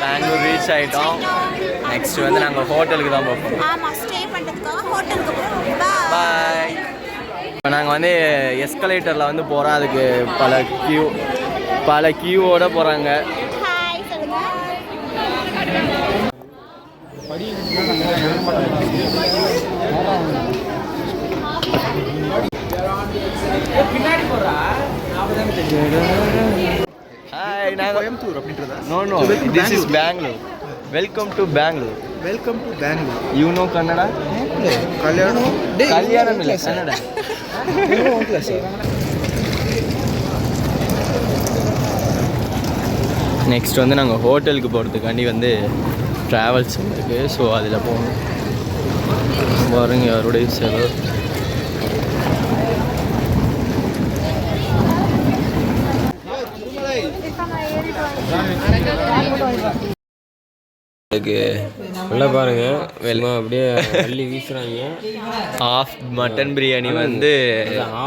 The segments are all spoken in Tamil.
பெங்களூர் ரீச் ஆகிட்டோம் நெக்ஸ்ட் வந்து நாங்கள் ஹோட்டலுக்கு தான் போகிறோம் ஆமாம் ஸ்டே பண்ணுறதுக்காக ஹோட்டலுக்கு போகிறோம் பாய் இப்போ நாங்கள் வந்து எஸ்கலேட்டரில் வந்து போகிறோம் அதுக்கு பல கியூ பல கியூவோட போகிறாங்க ஹாய் சொல்லுங்கள் ஹாய் நாங்கள் கோயம்புத்தூர் அப்படின்றதா? No no this is Bangalore welcome to Bangalore welcome to Bangalore you know Kannada கல்யாணம் கல்யாணம் இல்லை கன்னடா நெக்ஸ்ட் வந்து நாங்கள் ஹோட்டலுக்கு போகிறதுக்காண்டி வந்து ட்ராவல்ஸ் இருக்குது ஸோ அதில் போகணும். பாருங்க யாருடைய செலவு? இதுக்கு நல்லா பாருங்க. வெள்ளமா அப்படியே அள்ளி வீசுறாங்க. ஆஃப் மட்டன் பிரியாணி வந்து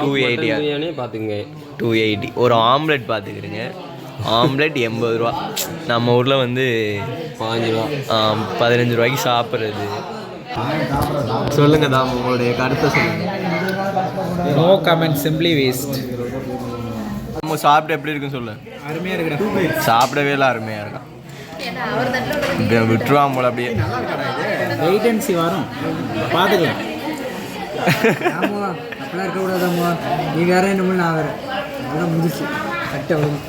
டூ எயிட்டி பிரியாணி பாத்துங்க டூ எயிட்டி ஒரு ஆம்லெட் பார்த்துக்கிறேங்க ஆம்லெட் எண்பது ரூபா. நம்ம ஊரில் வந்து பாஞ்சு ரூபா. பதினஞ்சு ரூபாய்க்கு சாப்பிட்றது. சொல்லுங்க தாம் உங்களுடைய கருத்தை சொல்லுங்க. நோ கமெண்ட் சிம்பிளி வேஸ்ட் நம்ம சாப்பிட்டு எப்படி இருக்குன்னு சொல்லு. அருமையாக இருக்கிற சாப்பிடவே இல்லை அருமையாக இருக்கும் விட்டுருவான் போல அப்படியே. வெயிட் அண்ட் சி வரும். பார்த்துக்கலாம் அப்படிலாம் இருக்கக்கூடாதாம்மா நீ வேற என்ன நான் வேற முடிஞ்சிச்சு. கட்ட வரும்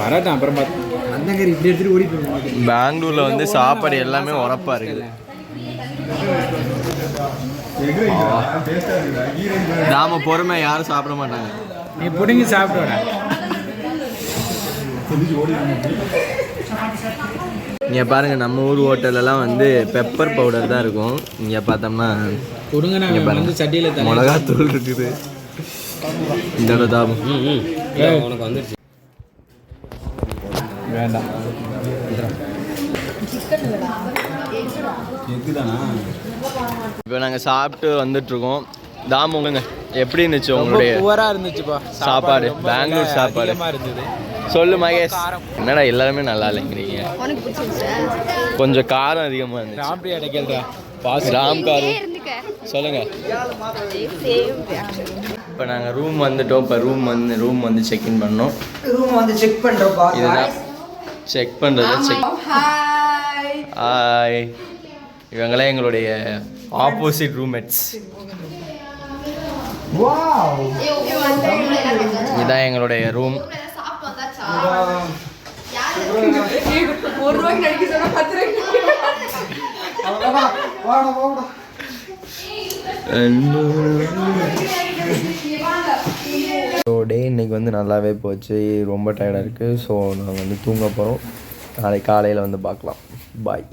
வரட்டும் அப்புறம் பார்த்து அந்தங்கரி இப்படி எடுத்துட்டு ஓடி பெங்களூர்ல வந்து சாப்பாடு எல்லாமே உரப்பா இருக்குது. நாம பொறுமை யாரும் சாப்பிட மாட்டாங்க. நீ பிடுங்கி சாப்பிடுவா இங்க பாருங்க நம்ம ஊர் ஹோட்டல்லலாம் வந்து பெப்பர் பவுடர் தான் இருக்கும். இங்க பார்த்தோம்னா கொடுங்க இங்க பாருங்க. வந்து சட்டியில் தண்ணி மிளகாத்தூள் இருக்குது. இந்த தாபம் உனக்கு வந்துருச்சு. வேண்டாம். இப்போ நாங்கள் சாப்பிட்டு வந்துட்டு இருக்கோம் தாம் உங்க எப்படி இருந்துச்சு உங்களுடைய புவராக இருந்துச்சுப்பா. சாப்பாடு, பெங்களூர் சாப்பாடு. இருந்தது. சொல்லு மகேஷ். என்னடா எல்லாருமே நல்லா இல்லைங்கிறீங்க. கொஞ்சம் காரம் அதிகமாக இருந்துச்சு. பாஸ் ராம் காரு. சொல்லுங்க. இப்போ நாங்கள் ரூம் வந்துட்டோம். இப்போ ரூம் வந்து ரூம் வந்து செக்இன் பண்ணோம். ரூம் வந்து செக் பண்ணுறப்பா இதுதான் செக் பண்ணுறது செக் ஹாய் இவங்களாம் எங்களுடைய ஆப்போசிட் ரூம்மேட்ஸ் இதுதான் எங்களுடைய ரூம் ஸோ டே இன்னைக்கு வந்து நல்லாவே போச்சு. ரொம்ப டயர்டாக இருக்குது ஸோ நாங்கள் வந்து தூங்க போகிறோம் நாளை காலையில் வந்து பார்க்கலாம். பாய்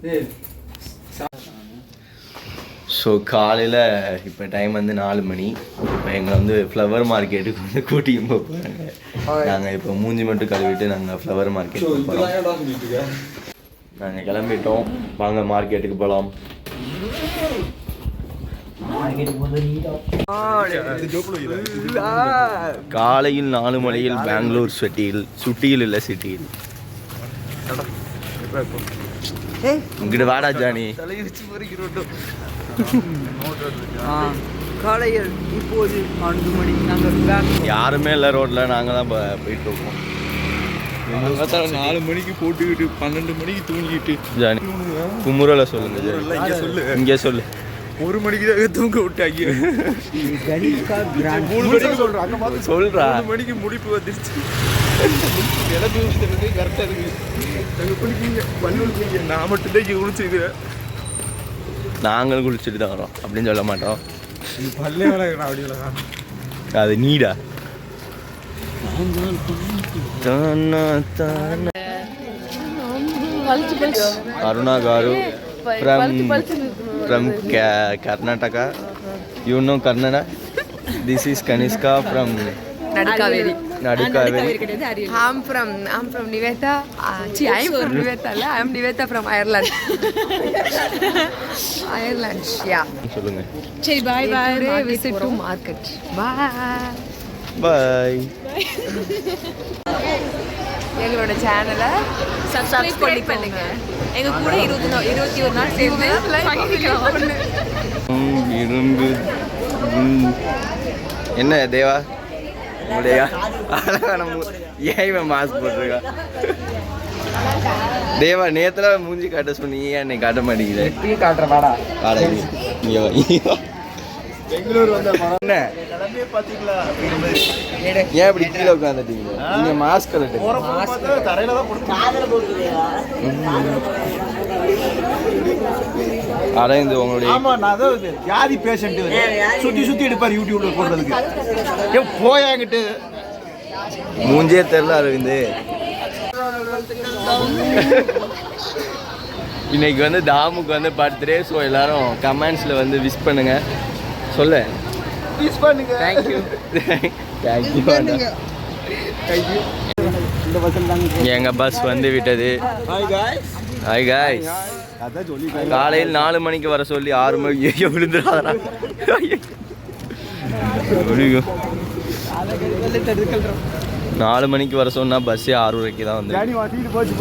ஸோ காலையில் இப்போ டைம் வந்து நாலு மணி. இப்போ எங்களை வந்து ஃப்ளவர் மார்க்கெட்டுக்கு வந்து கூட்டியும் போக போகிறாங்க நாங்கள் இப்போ மூஞ்சி மட்டும் கழுவிட்டு நாங்கள் ஃப்ளவர் மார்க்கெட் போகிறோம் நாங்கள் கிளம்பிட்டோம். வாங்க மார்க்கெட்டுக்கு போகலாம் காலையில் நாலு மணியில் பெங்களூர் சிட்டியில் சுட்டியில் இல்லை சிட்டியில். இங்கிட்டு வாடா ஜானி. காலையில் இப்போது நான்கு மணி. நாங்கள் யாருமே இல்லை ரோட்டில். நாங்கள் தான் போயிட்டு இருக்கோம். நாலு மணிக்கு போட்டுக்கிட்டு பன்னெண்டு மணிக்கு தூங்கிட்டு. ஜானி குமுறலை சொல்லுங்க. இங்க சொல்லு. இங்கே சொல்லு. ஒரு மணிக்கு தான் தூங்க விட்டாங்க. மூணு மணிக்கு சொல்றாங்க சொல்றா. மூணு மணிக்கு முடிப்பு வந்துருச்சு. எனக்கு கரெக்டாக இருக்கு நாங்கள் பல்லு குளிப்பீங்க நான் மட்டும் தான் குளிச்சிருக்கிறேன் நாங்களும் குளிச்சுட்டு தான் வரோம். அப்படின்னு சொல்ல மாட்டோம். அது நீடா. தானா, தானா. Aruna garu from from Karnataka. You know Karnataka this is Kanishka from Nadikaveri. Nadukaveri from I'm from Niveta. Uh, gee, I'm from Niveta. La. I'm Niveta from Ireland. Ireland. Yeah. சொல்லுங்க Bye bye. Today visit to market. Bye. Bye எங்களோட சேனலை சப்ஸ்கிரைப் பண்ணி பண்ணுங்க எங்க கூட இருபத்தி இருபத்தி ஒரு நாள் சேர்ந்து ம். என்ன தேவா உங்களுடைய அழகான மூ- ஏன் இவன் மாஸ்க் போட்டிருக்கா. தேவா நேத்துல மூஞ்சி காட்ட சொன்னீங்க என்னை காட்ட மாட்டேங்குது காட்டுற வாடா. வாடா இங்க. பெங்களூர் வந்த என்ன? ஏன் இப்படி கீழே உட்காந்துட்டீங்க? நீங்க மாஸ்க் கலட்டு போறப்ப பார்த்தா தரையில தான் போட்டு அடைந்து உங்களுடைய ஆமா நான் தான் இது வியாதி பேஷண்ட் சுத்தி சுத்தி எடுப்பார் யூடியூப்ல போடுறதுக்கு. ஏ போயாங்கிட்டு மூஞ்சே தெரியல அரவிந்து. இன்னைக்கு வந்து தாமுக்கு வந்து பர்த்டே ஸோ எல்லாரும் கமெண்ட்ஸில் வந்து விஷ் பண்ணுங்க. சொல்லு. ப்ளீஸ் பண்ணுங்க. தேங்க்யூ தேங்க்யூ இந்த பஸ்ஸில் தாங்க எங்க பஸ் வந்து விட்டது. ஹாய் காய்ஸ் காலையில் நாலு மணிக்கு வர சொல்லி ஆறு மணிக்கு ஐயோ. விழுந்துடாதா நாலு மணிக்கு வர சொன்னா பஸ்ஸே ஆறு வரைக்கும் தான் வந்து போச்சு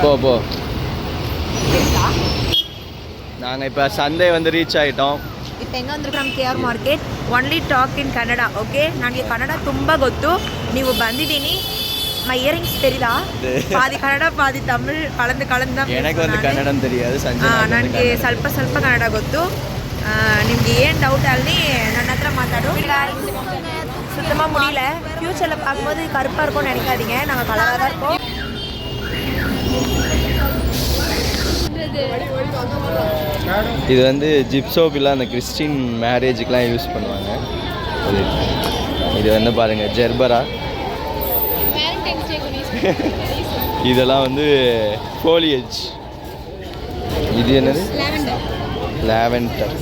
போ போ போ நாங்கள் இப்போ சண்டே வந்து ரீச் ஆகிட்டோம் இப்போ ಹೆಂಗೆ ಬಂದಿರೋ K R market only talk in Kannada okay ನನಗೆ ಕನ್ನಡ ತುಂಬ ಗೊತ್ತು ನೀವು ಬಂದಿದ್ದೀನಿ ಮೈ ಇಯರಿಂಗ್ಸ್ ತೆರೀದಾ ಪಾದಿ ಕನ್ನಡ ಪಾದಿ ತಮಿಳ್ ಕಳೆದು ಕಳೆದ எனக்கு வந்து கன்னடம் தெரியாது சஞ்சய் ನನಗೆ ಸ್ವಲ್ಪ ಸ್ವಲ್ಪ ಕನ್ನಡ ಗೊತ್ತು ನಿಮ್ಗೆ ಏನು ಡೌಟ್ ಅಲ್ಲಿ ನನ್ನ ಹತ್ರ ಮಾತಾಡು சுத்தமாக முடியல ஃப்யூச்சரில் பார்க்கும்போது கருப்பாக இருக்கும்னு நினைக்காதீங்க நாங்கள் கலராக தான் இருக்கோம் இது வந்து ஜிப்சோபிலாம் அந்த கிறிஸ்டின் மேரேஜுக்கெலாம் யூஸ் பண்ணுவாங்க இது இது வந்து பாருங்க ஜெர்பரா இதெல்லாம் வந்து ஃபோலியேஜ் இது என்னது லாவெண்டர்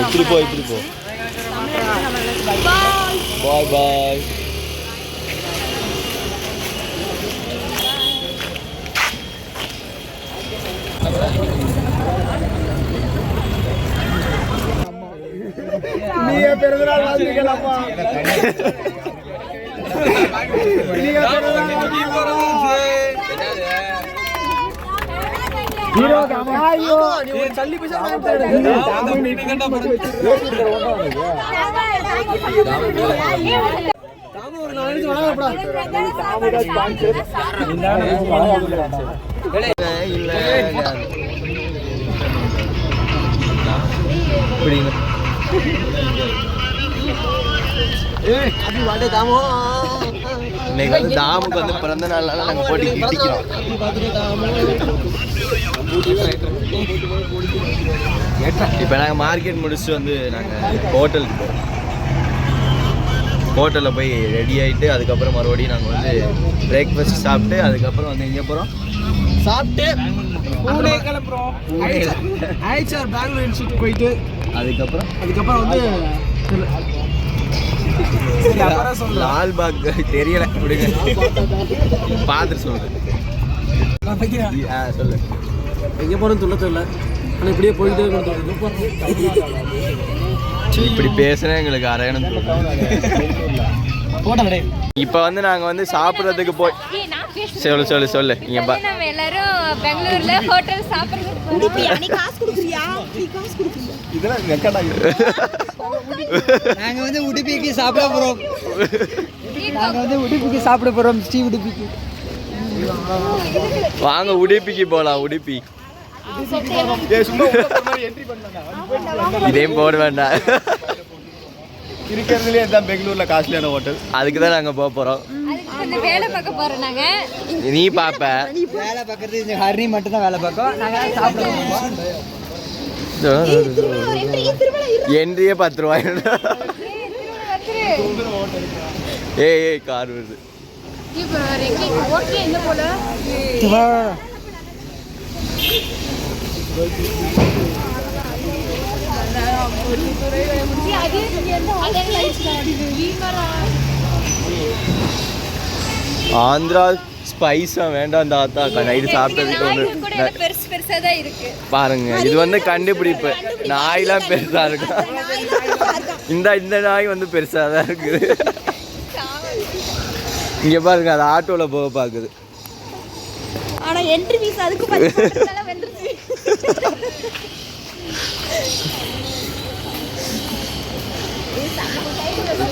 இப்படி போ இப்படி போ. பாய் பாய் நீங்க பிறந்தநாள் வாழ்த்துக்கலாமா இல்லை இப்படிங்க இன்னைக்கு வந்து தாமுக்கு வந்து பிறந்த நாள்னால நாங்கள் போட்டி கிட்டிக்கிறோம் இப்போ நாங்கள் மார்க்கெட் முடிச்சுட்டு வந்து நாங்கள் ஹோட்டலுக்கு போகிறோம் ஹோட்டலில் போய் ரெடி ஆகிட்டு அதுக்கப்புறம் மறுபடியும் நாங்கள் வந்து பிரேக்ஃபாஸ்ட் சாப்பிட்டு அதுக்கப்புறம் வந்து எங்கே போகிறோம் சாப்பிட்டு பூனே கிளம்புறோம். ஆயிடுச்சார் பெங்களூர் இன்ஸ்டியூட் போயிட்டு அதுக்கப்புறம்? அதுக்கப்புறம் வந்து லால்பாக் தெரியல விடுங்க. பார்த்துட்டு சொல்லுங்க ஆ சொல்லு. எங்கே போகிறோம்னு சொல்ல தெரியல. ஆனால் இப்படியே போயிட்டே இருக்கணும் இப்படி பேசுனா எங்களுக்கு அரையணும் இப்போ வந்து நாங்கள் வந்து சாப்பிட்றதுக்கு போய் சொல்லு சொல்லு சொல்லு. இங்கே பா நம்ம எல்லாரும் பெங்களூர்ல ஹோட்டல் சாப்பிடுறதுக்கு நீ காசு கொடுக்குறியா? நீ காசு கொடுக்குறியா? இதெல்லாம் நாங்கள் வந்து உடுப்பிக்கு சாப்பிட போகிறோம் நாங்கள் வந்து உடுப்பிக்கு சாப்பிட போகிறோம் ஸ்ரீ உடுப்பிக்கு. வாங்க உடுப்பிக்கு போகலாம் உடுப்பி. இதையும் போட வேண்டாம். இருக்கிறதுலே தான் பெங்களூர்ல காஸ்ட்லியான ஹோட்டல். அதுக்கு தான் நாங்கள் போக போகிறோம் வந்து வேலை பார்க்க போறோம் நாங்க. நீ பாப்ப வேலை பார்க்கறது இந்த ஹரி மட்டும் தான் வேலை பார்க்கோம். நாங்கள் சாப்பிட என்றியே பத்து ரூபாய் ஏய் ஏய் கார் வருது. ஆந்திரா ஸ்பைஸா வேண்டாம் தாத்தா. நைட்டு சாப்பிட்டதுக்கு ஒன்று பெருசு பெருசா தான் இருக்கு. பாருங்க இது வந்து கண்டுபிடிப்பு. நாயெல்லாம் பெருசா இருக்கா? இந்த இந்த நாய் வந்து பெருசா தான் இருக்குது. இங்க பாருங்க அது ஆட்டோல போக பாக்குது. ஆனா என்ட்ரி ஃபீஸ் அதுக்கு வந்துருச்சு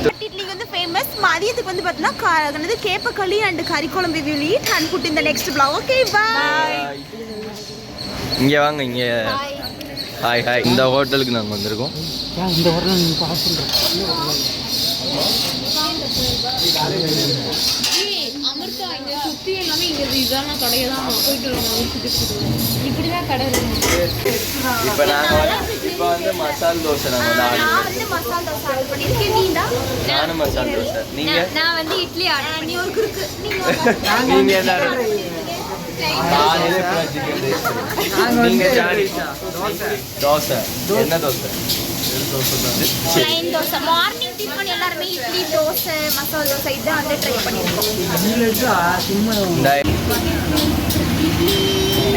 இட்லி வந்து ஃபேமஸ் மதியத்துக்கு வந்து பார்த்தீங்கன்னா keppakali and kari kuzhambu will eat and food இந்த நெக்ஸ்ட் vlog. ஓகே பாய் இங்க வாங்க இங்க. ஹாய் ஹாய் இந்த ஹோட்டலுக்கு நாங்க வந்திருக்கோம். இந்த ஹோட்டலில் நீங்கள் சுத்தி எல்லாமே இங்க இதான கடையை தான் போயிட்டு வருவோம் இப்படிதான் கடை இருக்கு. இப்போ நாங்க வந்து இப்போ வந்து மசால் தோசை நாங்க வந்து ஆர்டர் நான் வந்து மசாலா தோசை ஆர்டர் பண்ணியிருக்கேன் நீ தான்? நானும் மசால் தோசை. நீங்க? நான் வந்து இட்லி ஆர்டர் நீ ஒரு குறுக்கு. நீங்க நீங்க என்ன காலையில தோசை. என்ன dosa? Plain dosa morning tiffin எல்லாருமே இட்லி தோசை மசாலா தோசை இதான் வந்து ட்ரை பண்ணியிருக்கோம் சும்மா இந்த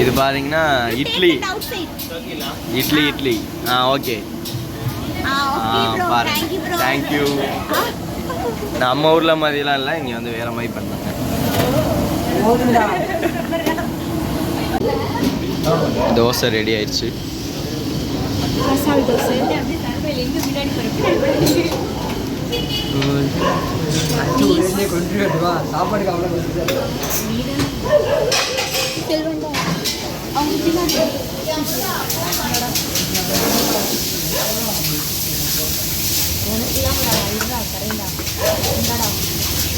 இது பாத்தீங்கன்னா இட்லி. இட்லி இட்லி. ஆ ஓகே. ஆ ஆ ஓகே ப்ரோ பாருங்க. Thank you bro thank you நம்ம ஊர்ல மாதிரிலாம் இல்லை இங்கே வந்து வேற மாதிரி பண்ணாங்க. தோசை ரெடி ஆயிடுச்சு. மசாலா தோசை. சாப்பாடுக்கு அவ்வளோ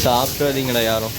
சாப்பிடாதீங்களா யாரும்?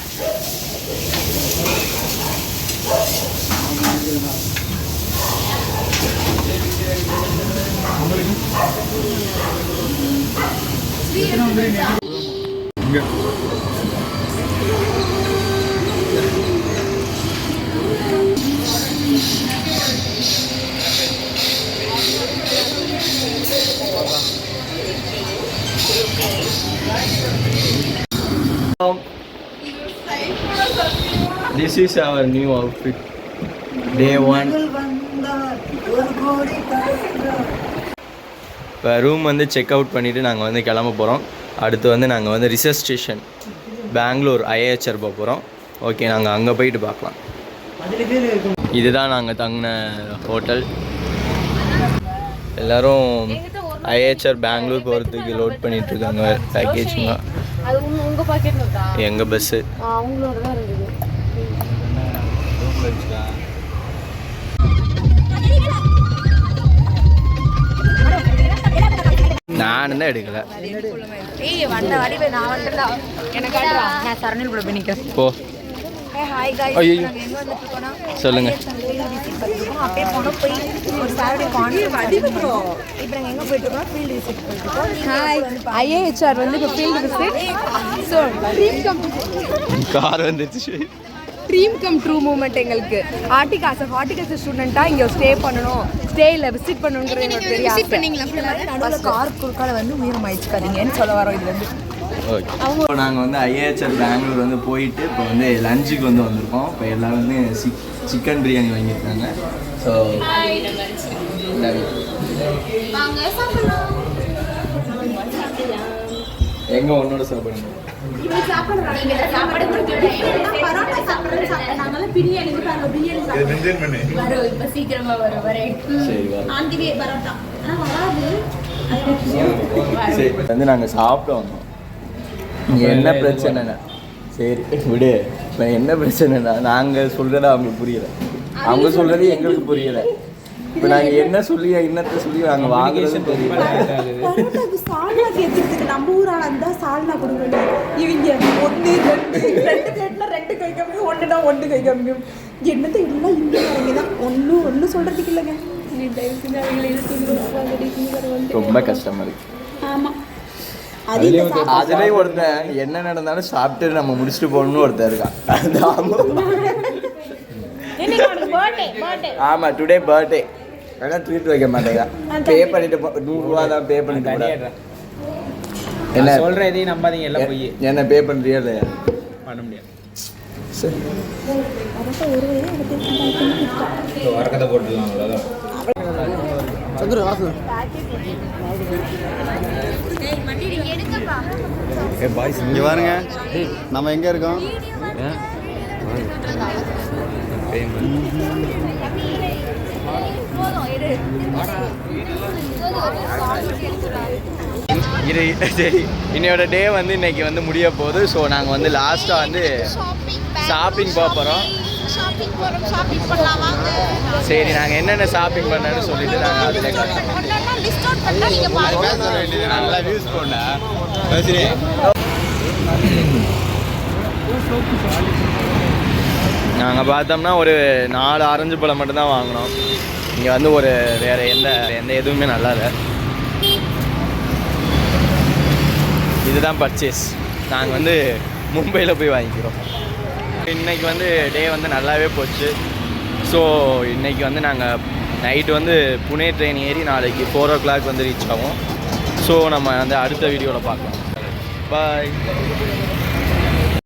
This is our new outfit. Day one. இப்போ ரூம் வந்து செக் அவுட் பண்ணிவிட்டு நாங்கள் வந்து கிளம்ப போகிறோம் அடுத்து வந்து நாங்கள் வந்து ரிசர்ச் ஸ்டேஷன் பெங்களூர் ஐஏஹெச்ஆர் போக போகிறோம் ஓகே நாங்கள் அங்கே போயிட்டு பார்க்கலாம். இதுதான் நாங்கள் தங்கின ஹோட்டல் எல்லாரும் ஐஏஹெச்ஆர் பெங்களூர் போகிறதுக்கு லோட் பண்ணிட்டு இருக்காங்க பேக்கேஜுங்க எங்கள் பஸ்ஸு ஃபீல்டு விசிட் பண்ணிட்டு இருக்கோம்? ஹாய் ஐஏஹெச்ஆர் வந்து இப்போ field visit so dream come car வந்துருச்சு. ட்ரீம் கம் ட்ரூ மூமெண்ட் எங்களுக்கு. ஹார்டிகாசர் ஹார்டிகாசர் ஸ்டூடெண்ட்டாக இங்கே ஸ்டே பண்ணணும். ஸ்டேயில் விசிட் பண்ணணுங்கிறது எங்களுக்கு பெரிய ஆசை நடுவில் கார் குறுக்கால வந்து உயிரம் ஆயிடுச்சுக்காதீங்கன்னு சொல்ல வரோம் இது வந்து ஓகே இப்போ நாங்கள் வந்து ஐஏஹெச்ஆர் பெங்களூர் வந்து போயிட்டு இப்போ வந்து லஞ்சுக்கு வந்து வந்திருக்கோம். இப்போ எல்லாரும் வந்து சிக் சிக்கன் பிரியாணி வாங்கியிருக்காங்க. ஸோ எங்கே உன்னோட சாப்பிடுங்க வந்து நாங்கள் சாப்பிட வந்தோம் என்ன பிரச்சனைனா சரி விடு. இப்போ என்ன பிரச்சனைனா நாங்கள் சொல்கிறத அவங்களுக்கு புரியல. அவங்க சொல்கிறது எங்களுக்கு புரியல. இப்போ நாங்கள் என்ன சொல்லி என்னத்தை சொல்லி நாங்கள் பரோட்டாக்கு சால்னா கேட்கறதுக்கு நம்ம ஊர் ஆளா இருந்தா சால்னா கொடுங்க இவங்க ஒன்று ரெண்டு ரெண்டு பிளேட்ல ரெண்டு கை கம்மியும் ஒன்றுனா ஒன்று கை கம்மியும் என்னத்தை எல்லாம் இந்தியாங்க தான் ஒன்றும் ஒன்றும் சொல்றதுக்கு இல்லைங்க. ரொம்ப கஷ்டமா இருக்கு. சாப்பாடு அதுலேயும் ஒருத்தன் என்ன நடந்தாலும் சாப்பிட்டு நம்ம முடிச்சுட்டு போகணும்னு ஒருத்தன் இருக்கான். ஆமா ஆமா டுடே பர்த்டே ஆனால் ட்ரீட் வைக்க மாட்டேங்க. பே பண்ணிட்டு போ நூறுரூவா தான் பே பண்ணிட்டு. என்ன? சொல்ற எதையும் நம்பாதீங்க எல்லாம் போய் என்ன பே பண்ணுறியா இல்லையா? பண்ண முடியாது. சரி. வரக்கத்தை போட்டுடலாம் அவ்வளோதான் இங்கே பாருங்க நம்ம எங்கே இருக்கோம்? இது சரி இன்னையோட டே வந்து இன்னைக்கு வந்து முடிய போகுது. ஸோ நாங்கள் வந்து லாஸ்ட்டாக வந்து ஷாப்பிங் போக போகிறோம் சரி நாங்கள் என்னென்ன ஷாப்பிங் பண்ணேன்னு சொல்லிட்டு நாங்கள் அதில் நல்லா வியூஸ் போனேன் நாங்கள் பார்த்தோம்னா ஒரு நாலு ஆரஞ்சு பழம் மட்டும்தான் வாங்கினோம். இங்கே வந்து ஒரு வேறு எந்த எந்த எதுவுமே நல்லா இல்லை இதுதான் பர்ச்சேஸ் நாங்கள் வந்து மும்பையில் போய் வாங்கிக்கிறோம். இன்னைக்கு வந்து டே வந்து நல்லாவே போச்சு. ஸோ இன்றைக்கி வந்து நாங்கள் நைட்டு வந்து புனே ட்ரெயின் ஏறி நாளைக்கு ஃபோர் ஓ கிளாக் வந்து ரீச் ஆகும். ஸோ நம்ம வந்து அடுத்த வீடியோவில் பார்க்கலாம். பாய்